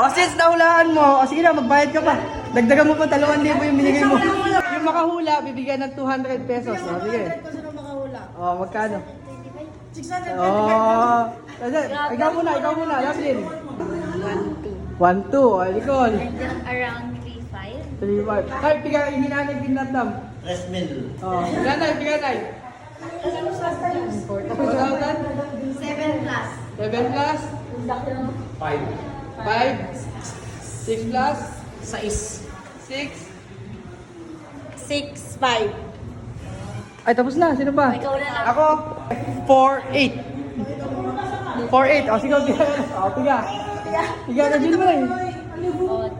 O sis, nahulaan mo. O sige na, magbayad ka pa. Dagdagan mo pa, 2,000 yung binigay mo. Yung makahula, bibigyan ng 200 pesos. O, sige. O, magkano? 600. Oh. Ikaw muna, ikaw muna. Lablin. 1, 2. O, Nicole. Around 3-5. 3, 5. Ay, piga, hinanay din natam. Rice mill. Oh, piganay, piganay. 4,000? 7 plus. 7 plus? 5. 5? 6 plus? 6. 6? 6, 5. Ay, tapos na. Sino ba? Ikaw na lang. Ako, 4-8. 4-8. O, sige, piga. O, piga. Piga na dyan mo eh. O,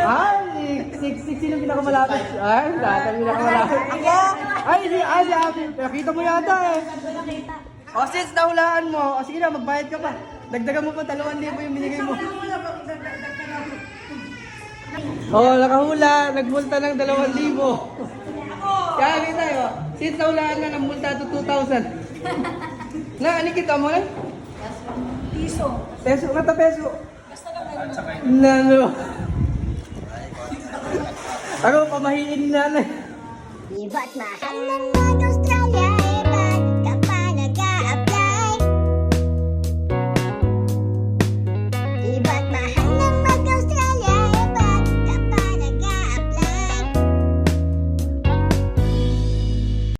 Ay, 6-6. Sino pinakamalapit? Ay, lahat ang pinakamalapit. Ay, si, ay, si Abby. Nakita mo yata eh. O, sis, nahulaan mo. O, sige na, magbayad ka pa. Dagdagan mo pa, 2,000 yung binigay mo. Oo, oh, nakahula. Nagmulta ng 2,000. Kaya kita tayo. Since nahulaan na ng multa to 2,000. na, ano kita mo na? Piso. Peso, kata peso. Nano. Ako, pamahiin ni nanay. Iba't mahal ng mga